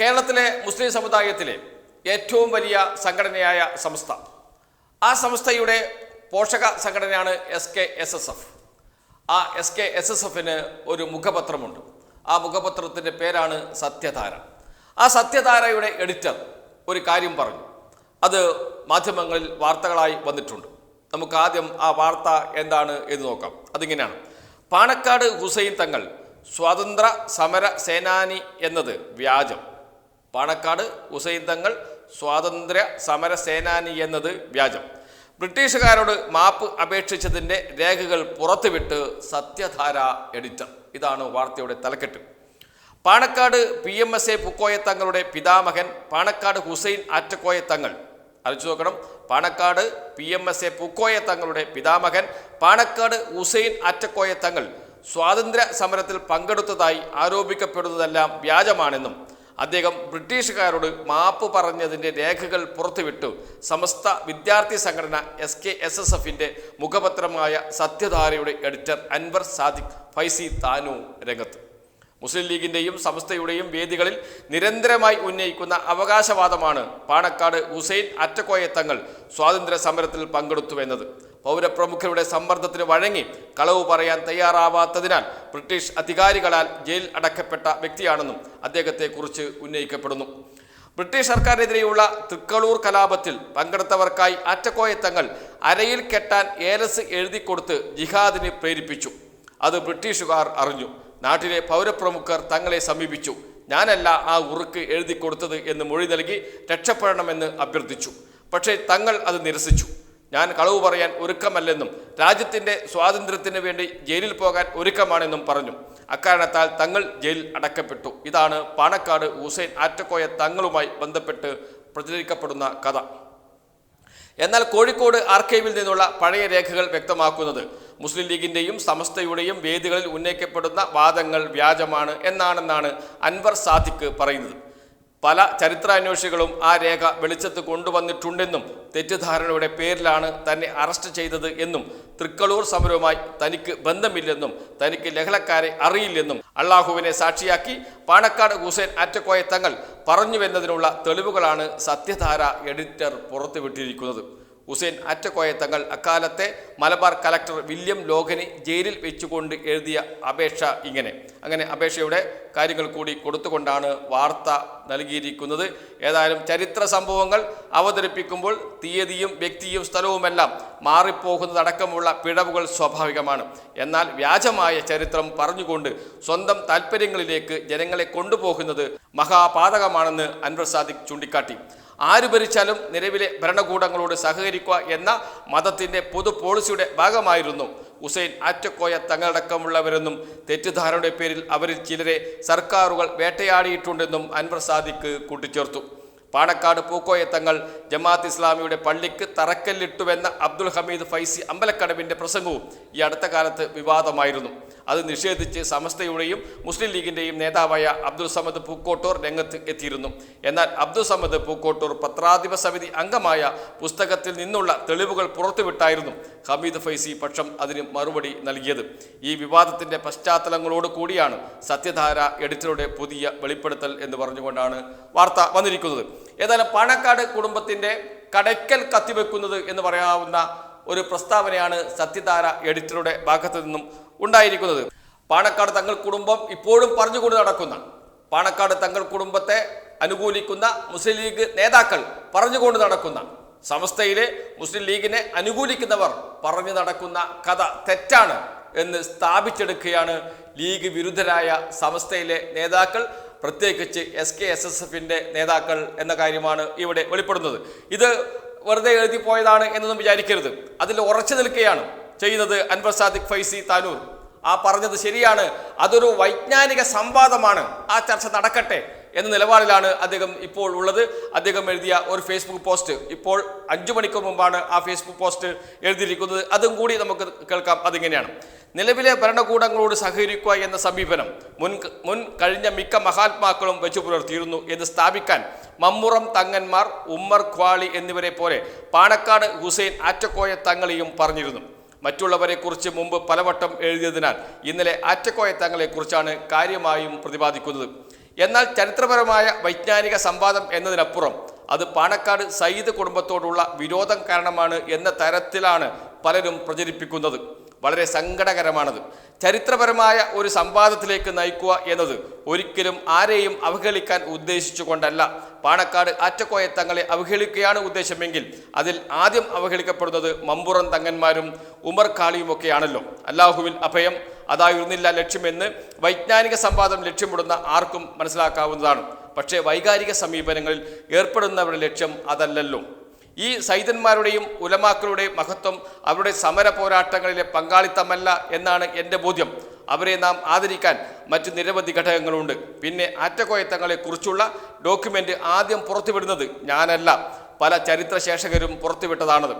കേരളത്തിലെ മുസ്ലിം സമുദായത്തിലെ ഏറ്റവും വലിയ സംഘടനയായ സംസ്ഥ. ആ സംസ്ഥയുടെ പോഷക സംഘടനയാണ് S K S S F ആ എസ് കെ എസ് എസ് എഫിന് ഒരു മുഖപത്രമുണ്ട്. ആ മുഖപത്രത്തിന്റെ പേരാണ് സത്യധാര. ആ സത്യധാരയുടെ എഡിറ്റർ ഒരു കാര്യം പറഞ്ഞു. അത് മാധ്യമങ്ങളിൽ വാർത്തകളായി വന്നിട്ടുണ്ട്. നമുക്ക് ആദ്യം ആ വാർത്ത എന്താണ് എന്ന് നോക്കാം. അതിങ്ങനെയാണ്. പാണക്കാട് ഹുസൈൻ തങ്ങൾ സ്വാതന്ത്ര്യ സമര സേനാനി എന്നത് വ്യാജം. പാണക്കാട് ഹുസൈൻ തങ്ങൾ സ്വാതന്ത്ര്യ സമര സേനാനി എന്നത് വ്യാജം. ബ്രിട്ടീഷുകാരോട് മാപ്പ് അപേക്ഷിച്ചതിന്റെ രേഖകൾ പുറത്തുവിട്ട് സത്യധാര എഡിറ്റർ ഇതാണ് വാർത്തയുടെ തലക്കെട്ട്. Panakkad P M S A Pookoya തങ്ങളുടെ പിതാമഹൻ പാണക്കാട് ഹുസൈൻ ആറ്റക്കോയ തങ്ങൾ. അരച്ചു നോക്കണം. Panakkad P M S A Pookoya തങ്ങളുടെ പിതാമഹൻ പാണക്കാട് ഹുസൈൻ ആറ്റക്കോയ തങ്ങൾ സ്വാതന്ത്ര്യ സമരത്തിൽ പങ്കെടുത്തതായി ആരോപിക്കപ്പെടുന്നതെല്ലാം വ്യാജമാണെന്നും അദ്ദേഹം ബ്രിട്ടീഷുകാരോട് മാപ്പ് പറഞ്ഞതിന്റെ രേഖകൾ പുറത്തുവിട്ടു. സമസ്ത വിദ്യാർത്ഥി സംഘടന എസ് കെ എസ് എസ് എഫിന്റെ മുഖപത്രമായ സത്യധാരയുടെ എഡിറ്റർ അൻവർ സാദിഖ് ഫൈസി താനു രംഗത്ത്. മുസ്ലിം ലീഗിന്റെയും സംസ്ഥയുടെയും വേദികളിൽ നിരന്തരമായി ഉന്നയിക്കുന്ന അവകാശവാദമാണ് പാണക്കാട് ഹുസൈൻ അറ്റക്കോയ തങ്ങൾ സ്വാതന്ത്ര്യ സമരത്തിൽ പങ്കെടുത്തുവെന്നത്. പൗരപ്രമുഖരുടെ സമ്മർദ്ദത്തിന് വഴങ്ങി കളവ് പറയാൻ തയ്യാറാവാത്തതിനാൽ ബ്രിട്ടീഷ് അധികാരികളാൽ ജയിൽ അടക്കപ്പെട്ട വ്യക്തിയാണെന്നും അദ്ദേഹത്തെക്കുറിച്ച് ഉന്നയിക്കപ്പെടുന്നു. ബ്രിട്ടീഷ് സർക്കാരിനെതിരെയുള്ള തൃക്കളൂർ കലാപത്തിൽ പങ്കെടുത്തവർക്കായി അറ്റക്കോയത്തങ്ങൾ അരയിൽ കെട്ടാൻ ഏലസ് എഴുതിക്കൊടുത്ത് ജിഹാദിന് പ്രേരിപ്പിച്ചു. അത് ബ്രിട്ടീഷുകാർ അറിഞ്ഞു. നാട്ടിലെ പൗരപ്രമുഖർ തങ്ങളെ സമീപിച്ചു. ഞാനല്ല ആ ഉറുക്ക് എഴുതി കൊടുത്തത് എന്ന് മൊഴി നൽകി രക്ഷപ്പെടണമെന്ന് അഭ്യർത്ഥിച്ചു. പക്ഷേ തങ്ങൾ അത് നിരസിച്ചു. ഞാൻ കളവ് പറയാൻ ഒരുക്കമല്ലെന്നും രാജ്യത്തിന്റെ സ്വാതന്ത്ര്യത്തിന് വേണ്ടി ജയിലിൽ പോകാൻ ഒരുക്കമാണെന്നും പറഞ്ഞു. അക്കാരണത്താൽ തങ്ങൾ ജയിലിൽ അടക്കപ്പെട്ടു. ഇതാണ് പാണക്കാട് ഹുസൈൻ ആറ്റക്കോയ തങ്ങളുമായി ബന്ധപ്പെട്ട് പ്രചരിക്കപ്പെടുന്ന കഥ. എന്നാൽ കോഴിക്കോട് ആർക്കൈവിൽ നിന്നുള്ള പഴയ രേഖകൾ വ്യക്തമാക്കുന്നത് മുസ്ലിം ലീഗിന്റെയും സമസ്തയുടെയും വേദികളിൽ ഉന്നയിക്കപ്പെടുന്ന വാദങ്ങൾ വ്യാജമാണ് എന്നാണെന്നാണ് അൻവർ സാദിഖ് പറയുന്നത്. പല ചരിത്രാന്വേഷികളും ആ രേഖ വെളിച്ചത്ത് കൊണ്ടുവന്നിട്ടുണ്ടെന്നും തെറ്റിദ്ധാരണയുടെ പേരിലാണ് തന്നെ അറസ്റ്റ് ചെയ്തത് എന്നും തൃക്കളൂർ സമരവുമായി തനിക്ക് ബന്ധമില്ലെന്നും തനിക്ക് ലഹളക്കാരെ അറിയില്ലെന്നും അള്ളാഹുവിനെ സാക്ഷിയാക്കി പാണക്കാട് ഹുസൈൻ അറ്റക്കോയ തങ്ങൾ പറഞ്ഞുവെന്നതിനുള്ള തെളിവുകളാണ് സത്യധാര എഡിറ്റർ പുറത്തുവിട്ടിരിക്കുന്നത്. ഹുസൈൻ അറ്റക്കോയ തങ്ങൾ അക്കാലത്തെ മലബാർ കലക്ടർ വില്യം ലോഗനി ജയിലിൽ വെച്ചുകൊണ്ട് എഴുതിയ അപേക്ഷ ഇങ്ങനെ. അങ്ങനെ അപേക്ഷയുടെ കാര്യങ്ങൾ കൂടി കൊടുത്തുകൊണ്ടാണ് വാർത്ത നൽകിയിരിക്കുന്നത്. ഏതായാലും ചരിത്ര സംഭവങ്ങൾ അവതരിപ്പിക്കുമ്പോൾ തീയതിയും വ്യക്തിയും സ്ഥലവുമെല്ലാം മാറിപ്പോകുന്നതടക്കമുള്ള പിഴവുകൾ സ്വാഭാവികമാണ്. എന്നാൽ വ്യാജമായ ചരിത്രം പറഞ്ഞുകൊണ്ട് സ്വന്തം താല്പര്യങ്ങളിലേക്ക് ജനങ്ങളെ കൊണ്ടുപോകുന്നത് മഹാപാതകമാണെന്ന് അൻവർ സാദിഖ് ചൂണ്ടിക്കാട്ടി. ആര് ഭരിച്ചാലും നിലവിലെ ഭരണകൂടങ്ങളോട് സഹകരിക്കുക എന്ന മതത്തിന്റെ പൊതു പോളിസിയുടെ ഭാഗമായിരുന്നു. ഹുസൈൻ ആറ്റക്കോയ തങ്ങളടക്കമുള്ളവരെന്നും തെറ്റിദ്ധാരണയുടെ പേരിൽ അവരിൽ ചിലരെ സർക്കാരുകൾ വേട്ടയാടിയിട്ടുണ്ടെന്നും അൻവർ സാദിഖ് കൂട്ടിച്ചേർത്തു. പാണക്കാട് പൂക്കോയത്തങ്ങൾ ജമാഅത്ത് ഇസ്ലാമിയുടെ പള്ളിക്ക് തറക്കല്ലിട്ടുവെന്ന അബ്ദുൽ ഹമീദ് ഫൈസി അമ്പലക്കടവിന്റെ പ്രസംഗവും ഈ അടുത്ത കാലത്ത് വിവാദമായിരുന്നു. അത് നിഷേധിച്ച് സമസ്തയുടെയും മുസ്ലിം ലീഗിന്റെയും നേതാവായ അബ്ദുൽ സമദ് പൂക്കോട്ടൂർ രംഗത്ത് എത്തിയിരുന്നു. എന്നാൽ അബ്ദുൽ സമദ് പൂക്കോട്ടൂർ പത്രാധിപ സമിതി അംഗമായ പുസ്തകത്തിൽ നിന്നുള്ള തെളിവുകൾ പുറത്തുവിട്ടായിരുന്നു ഹമീദ് ഫൈസി പക്ഷം അതിന് മറുപടി നൽകിയത്. ഈ വിവാദത്തിന്റെ പശ്ചാത്തലങ്ങളോട് കൂടിയാണ് സത്യധാര എഡിറ്ററുടെ പുതിയ വെളിപ്പെടുത്തൽ എന്ന് പറഞ്ഞുകൊണ്ടാണ് വാർത്ത വന്നിരിക്കുന്നത്. ഏതായാലും പാണക്കാട് കുടുംബത്തിന്റെ കടയ്ക്കൽ കത്തിവെക്കുന്നത് എന്ന് പറയാവുന്ന ഒരു പ്രസ്താവനയാണ് സത്യധാര എഡിറ്ററുടെ ഭാഗത്തു നിന്നും ഉണ്ടായിരിക്കുന്നത്. പാണക്കാട് തങ്ങൾ കുടുംബം ഇപ്പോഴും പറഞ്ഞുകൊണ്ട് നടക്കുന്ന പാണക്കാട് തങ്ങൾ കുടുംബത്തെ അനുകൂലിക്കുന്ന മുസ്ലിം ലീഗ് നേതാക്കൾ പറഞ്ഞുകൊണ്ട് നടക്കുന്ന സമസ്തയിലെ മുസ്ലിം ലീഗിനെ അനുകൂലിക്കുന്നവർ പറഞ്ഞു നടക്കുന്ന കഥ തെറ്റാണ് എന്ന് സ്ഥാപിച്ചെടുക്കുകയാണ് ലീഗ് വിരുദ്ധരായ സമസ്തയിലെ നേതാക്കൾ. പ്രത്യേകിച്ച് എസ് കെ എസ് എസ് എഫിന്റെ നേതാക്കൾ എന്ന കാര്യമാണ് ഇവിടെ വെളിപ്പെടുന്നത്. ഇത് വെറുതെ എഴുതി പോയതാണ് എന്നൊന്നും വിചാരിക്കരുത്. അതിൽ ഉറച്ചു നിൽക്കുകയാണ് ചെയ്യുന്നത് അൻവർ സാദിഖ് ഫൈസി താനൂർ. ആ പറഞ്ഞത് ശരിയാണ്. അതൊരു വൈജ്ഞാനിക സംവാദമാണ്. ആ ചർച്ച നടക്കട്ടെ എന്ന നിലപാടിലാണ് അദ്ദേഹം ഇപ്പോൾ ഉള്ളത്. അദ്ദേഹം എഴുതിയ ഒരു ഫേസ്ബുക്ക് പോസ്റ്റ്. ഇപ്പോൾ അഞ്ചു മണിക്കൂർ മുമ്പാണ് ആ ഫേസ്ബുക്ക് പോസ്റ്റ് എഴുതിയിരിക്കുന്നത്. അതും കൂടി നമുക്ക് കേൾക്കാം. അതിങ്ങനെയാണ്? നിലവിലെ ഭരണകൂടങ്ങളോട് സഹകരിക്കുക എന്ന സമീപനം മുൻ മുൻ കഴിഞ്ഞ മിക്ക മഹാത്മാക്കളും വെച്ചു പുലർത്തിയിരുന്നു എന്ന് സ്ഥാപിക്കാൻ മമ്മുറം തങ്ങന്മാർ ഉമ്മർ ഖ്വാളി എന്നിവരെ പോലെ പാണക്കാട് ഹുസൈൻ ആറ്റക്കോയ തങ്ങളെയും പറഞ്ഞിരുന്നു. മറ്റുള്ളവരെക്കുറിച്ച് മുമ്പ് പലവട്ടം എഴുതിയതിനാൽ ഇന്നലെ ആറ്റക്കോയ തങ്ങളെക്കുറിച്ചാണ് കാര്യമായും പ്രതിപാദിക്കുന്നത്. എന്നാൽ ചരിത്രപരമായ വൈജ്ഞാനിക സംവാദം എന്നതിനപ്പുറം അത് പാണക്കാട് സയ്യിദ് കുടുംബത്തോടുള്ള വിരോധം കാരണമാണ് എന്ന തരത്തിലാണ് പലരും പ്രചരിപ്പിക്കുന്നത്. വളരെ സങ്കടകരമാണത്. ചരിത്രപരമായ ഒരു സംവാദത്തിലേക്ക് നയിക്കുക എന്നത് ഒരിക്കലും ആരെയും അവഹേളിക്കാൻ ഉദ്ദേശിച്ചുകൊണ്ടല്ല. പാണക്കാട് ആറ്റക്കോയ തങ്ങളെ അവഹേളിക്കുകയാണ് ഉദ്ദേശമെങ്കിൽ അതിൽ ആദ്യം അവഹേളിക്കപ്പെടുന്നത് മമ്പുറം തങ്ങന്മാരും ഉമർ ഖാളിയുമൊക്കെയാണല്ലോ അല്ലാഹുവിൽ അഭയം അതായിരുന്നില്ല ലക്ഷ്യമെന്ന് വൈജ്ഞാനിക സംവാദം ലക്ഷ്യമിടുന്ന ആർക്കും മനസ്സിലാക്കാവുന്നതാണ്. പക്ഷേ വൈകാരിക സമീപനങ്ങളിൽ ഏർപ്പെടുന്നവരുടെ ലക്ഷ്യം അതല്ലല്ലോ. ഈ സൈതന്മാരുടെയും ഉലമാക്കളുടെയും മഹത്വം അവരുടെ സമര പോരാട്ടങ്ങളിലെ പങ്കാളിത്തമല്ല എന്നാണ് എന്റെ ബോധ്യം. അവരെ നാം ആദരിക്കാൻ മറ്റു നിരവധി ഘടകങ്ങളുണ്ട്. പിന്നെ അറ്റകോയത്തങ്ങളെക്കുറിച്ചുള്ള ഡോക്യുമെന്റ് ആദ്യം പുറത്തുവിടുന്നത് ഞാനല്ല. പല ചരിത്രശേഷകരും പുറത്തുവിട്ടതാണത്.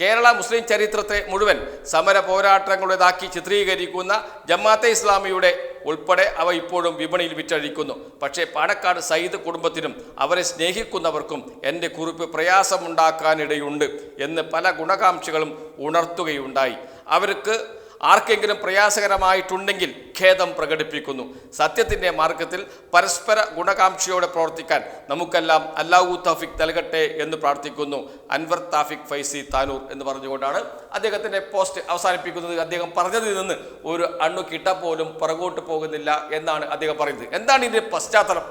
കേരള മുസ്ലിം ചരിത്രത്തെ മുഴുവൻ സമര പോരാട്ടങ്ങളുടേതാക്കി ചിത്രീകരിക്കുന്ന ജമാഅത്തെ ഇസ്ലാമിയുടെ ഉൾപ്പെടെ അവ ഇപ്പോഴും വിപണിയിൽ വിറ്റഴിക്കുന്നു. പക്ഷേ പാണക്കാട് സയ്യിദ് കുടുംബത്തിനും അവരെ സ്നേഹിക്കുന്നവർക്കും എന്റെ കുറിപ്പ് പ്രയാസമുണ്ടാക്കാനിടയുണ്ട് എന്ന് പല ഗുണകാംക്ഷികളും ഉണർത്തുകയുണ്ടായി. അവർക്ക് ആർക്കെങ്കിലും പ്രയാസകരമായിട്ടുണ്ടെങ്കിൽ ഖേദം പ്രകടിപ്പിക്കുന്നു. സത്യത്തിന്റെ മാർഗത്തിൽ പരസ്പര ഗുണകാംക്ഷയോടെ പ്രവർത്തിക്കാൻ നമുക്കെല്ലാം അല്ലാഹു താഫിക് നൽകട്ടെ എന്ന് പ്രാർത്ഥിക്കുന്നു. അൻവർ താഫിക് ഫൈസി താനൂർ എന്ന് പറഞ്ഞുകൊണ്ടാണ് അദ്ദേഹത്തിന്റെ പോസ്റ്റ് അവസാനിപ്പിക്കുന്നത്. അദ്ദേഹം പറഞ്ഞതിൽ നിന്ന് ഒരു അണ്ണു കിട്ട പോലും പുറകോട്ട് പോകുന്നില്ല എന്നാണ് അദ്ദേഹം പറയുന്നത്. എന്താണ് ഇതിന്റെ പശ്ചാത്തലം?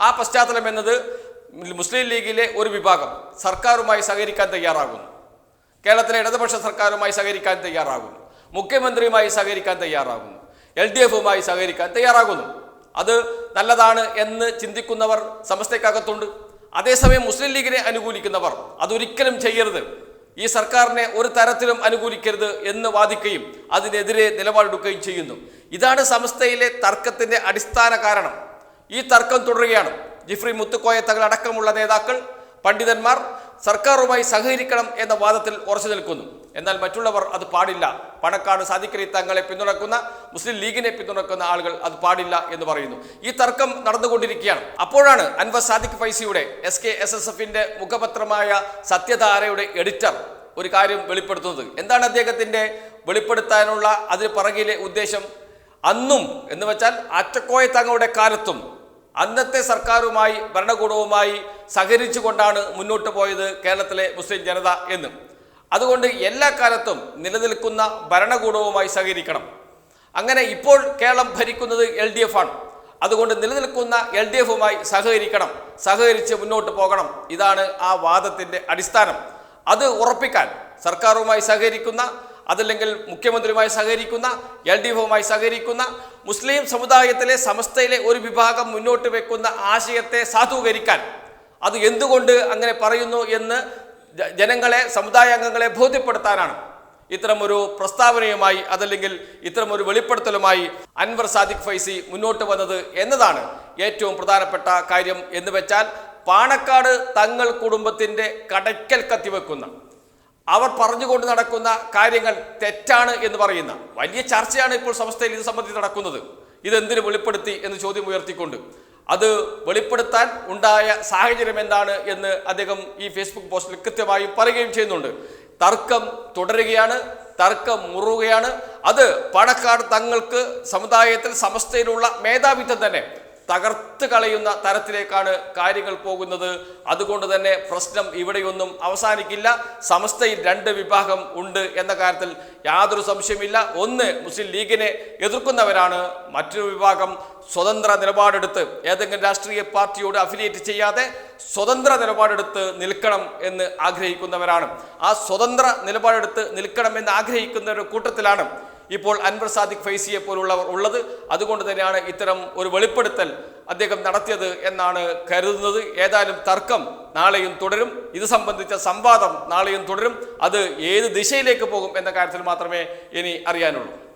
ആ പശ്ചാത്തലം എന്നത് മുസ്ലിം ലീഗിലെ ഒരു വിഭാഗം സർക്കാരുമായി സഹകരിക്കാൻ തയ്യാറാകുന്നു. കേരളത്തിലെ ഇടതുപക്ഷ സർക്കാരുമായി സഹകരിക്കാൻ തയ്യാറാകുന്നു. മുഖ്യമന്ത്രിയുമായി സഹകരിക്കാൻ തയ്യാറാകുന്നു. എൽ ഡി എഫുമായി സഹകരിക്കാൻ തയ്യാറാകുന്നു. അത് നല്ലതാണ് എന്ന് ചിന്തിക്കുന്നവർ സമസ്തയ്ക്കകത്തുണ്ട്. അതേസമയം മുസ്ലിം ലീഗിനെ അനുകൂലിക്കുന്നവർ അതൊരിക്കലും ചെയ്യരുത്. ഈ സർക്കാരിനെ ഒരു തരത്തിലും അനുകൂലിക്കരുത് എന്ന് വാദിക്കുകയും അതിനെതിരെ നിലപാടെടുക്കുകയും ചെയ്യുന്നു. ഇതാണ് സമസ്തയിലെ തർക്കത്തിന്റെ അടിസ്ഥാന കാരണം. ഈ തർക്കം തുടരുകയാണ്. ജിഫ്രി മുത്തുക്കോയ തങ്ങൾ അടക്കമുള്ള നേതാക്കൾ പണ്ഡിതന്മാർ സർക്കാരുമായി സഹകരിക്കണം എന്ന വാദത്തിൽ ഉറച്ചു നിൽക്കുന്നു. എന്നാൽ മറ്റുള്ളവർ അത് പാടില്ല. പണക്കാട് സാദിഖലി തങ്ങളെ പിന്തുണക്കുന്ന മുസ്ലിം ലീഗിനെ പിന്തുണക്കുന്ന ആളുകൾ അത് പാടില്ല എന്ന് പറയുന്നു. ഈ തർക്കം നടന്നുകൊണ്ടിരിക്കുകയാണ്. അപ്പോഴാണ് അൻവർ സാദിഖ് ഫൈസിയുടെ എസ് കെ എസ് എസ് എഫിന്റെ മുഖപത്രമായ സത്യധാരയുടെ എഡിറ്റർ ഒരു കാര്യം വെളിപ്പെടുത്തുന്നത്. എന്താണ് അദ്ദേഹത്തിന്റെ വെളിപ്പെടുത്താനുള്ള അതിന് പിറകിലെ ഉദ്ദേശം? അന്നും എന്ന് വെച്ചാൽ അറ്റക്കോയ തങ്ങളുടെ കാലത്തും അന്നത്തെ സർക്കാരുമായി ഭരണകൂടവുമായി സഹകരിച്ചുകൊണ്ടാണ് മുന്നോട്ട് പോയത് കേരളത്തിലെ മുസ്ലിം ജനത എന്ന്. അതുകൊണ്ട് എല്ലാ കാലത്തും നിലനിൽക്കുന്ന ഭരണകൂടവുമായി സഹകരിക്കണം. അങ്ങനെ ഇപ്പോൾ കേരളം ഭരിക്കുന്നത് എൽ ഡി എഫ് ആണ്. അതുകൊണ്ട് നിലനിൽക്കുന്ന എൽ ഡി എഫുമായി സഹകരിക്കണം. സഹകരിച്ച് മുന്നോട്ട് പോകണം. ഇതാണ് ആ വാദത്തിന്റെ അടിസ്ഥാനം. അത് ഉറപ്പിക്കാൻ സർക്കാരുമായി സഹകരിക്കുന്ന അതല്ലെങ്കിൽ മുഖ്യമന്ത്രിയുമായി സഹകരിക്കുന്ന എൽ ഡി എഫുമായി സഹകരിക്കുന്ന മുസ്ലിം സമുദായത്തിലെ സമസ്തയിലെ ഒരു വിഭാഗം മുന്നോട്ട് വെക്കുന്ന ആശയത്തെ സാധൂകരിക്കാൻ. അത് എന്തുകൊണ്ട് അങ്ങനെ പറയുന്നു എന്ന് ജനങ്ങളെ സമുദായ അംഗങ്ങളെ ബോധ്യപ്പെടുത്താനാണ് ഇത്തരമൊരു പ്രസ്താവനയുമായി അതല്ലെങ്കിൽ ഇത്തരമൊരു വെളിപ്പെടുത്തലുമായി അൻവർ സാദിഖ് ഫൈസി മുന്നോട്ട് വന്നത് എന്നതാണ് ഏറ്റവും പ്രധാനപ്പെട്ട കാര്യം എന്ന് വെച്ചാൽ പാണക്കാട് തങ്ങൾ കുടുംബത്തിന്റെ കടയ്ക്കൽ കത്തിവെക്കുന്ന അവർ പറഞ്ഞുകൊണ്ട് നടക്കുന്ന കാര്യങ്ങൾ തെറ്റാണ് എന്ന് പറയുന്ന വലിയ ചർച്ചയാണ് ഇപ്പോൾ സംസ്ഥയിൽ ഇത് സംബന്ധിച്ച് നടക്കുന്നത്. ഇതെന്തിനു വെളിപ്പെടുത്തി എന്ന് ചോദ്യം ഉയർത്തിക്കൊണ്ട് അത് വെളിപ്പെടുത്താൻ ഉണ്ടായ സാഹചര്യം എന്താണ് എന്ന് അദ്ദേഹം ഈ ഫേസ്ബുക്ക് പോസ്റ്റിൽ കൃത്യമായി പറയുകയും ചെയ്യുന്നുണ്ട്. തർക്കം തുടരുകയാണ് തർക്കം മുറുകയാണ്. അത് പണക്കാട് തങ്ങൾക്ക് സമുദായത്തിൽ സമസ്തയിലുള്ള മേധാവിത്വം തന്നെ തകർത്ത് കളയുന്ന തരത്തിലേക്കാണ് കാര്യങ്ങൾ പോകുന്നത്. അതുകൊണ്ട് തന്നെ പ്രശ്നം ഇവിടെയൊന്നും അവസാനിക്കില്ല. സമസ്തയിൽ രണ്ട് വിഭാഗം ഉണ്ട് എന്ന കാര്യത്തിൽ യാതൊരു സംശയമില്ല ഒന്ന് മുസ്ലിം ലീഗിനെ എതിർക്കുന്നവരാണ്. മറ്റൊരു വിഭാഗം സ്വതന്ത്ര നിലപാടെടുത്ത് ഏതെങ്കിലും രാഷ്ട്രീയ പാർട്ടിയോട് അഫിലിയേറ്റ് ചെയ്യാതെ സ്വതന്ത്ര നിലപാടെടുത്ത് നിൽക്കണം എന്ന് ആഗ്രഹിക്കുന്നവരാണ്. ആ സ്വതന്ത്ര നിലപാടെടുത്ത് നിൽക്കണം എന്ന് ആഗ്രഹിക്കുന്നവരുടെ കൂട്ടത്തിലാണ് ഇപ്പോൾ അൻവർ സാദിഖ് ഫൈസിയെ പോലുള്ളവർ ഉള്ളത് അതുകൊണ്ട് തന്നെയാണ് ഇത്തരം ഒരു വെളിപ്പെടുത്തൽ അദ്ദേഹം നടത്തിയത് എന്നാണ് കരുതുന്നത്. ഏതായാലും തർക്കം നാളെയും തുടരും. ഇത് സംബന്ധിച്ച സംവാദം നാളെയും തുടരും. അത് ഏത് ദിശയിലേക്ക് പോകും എന്ന കാര്യത്തിൽ മാത്രമേ ഇനി അറിയാനുള്ളൂ.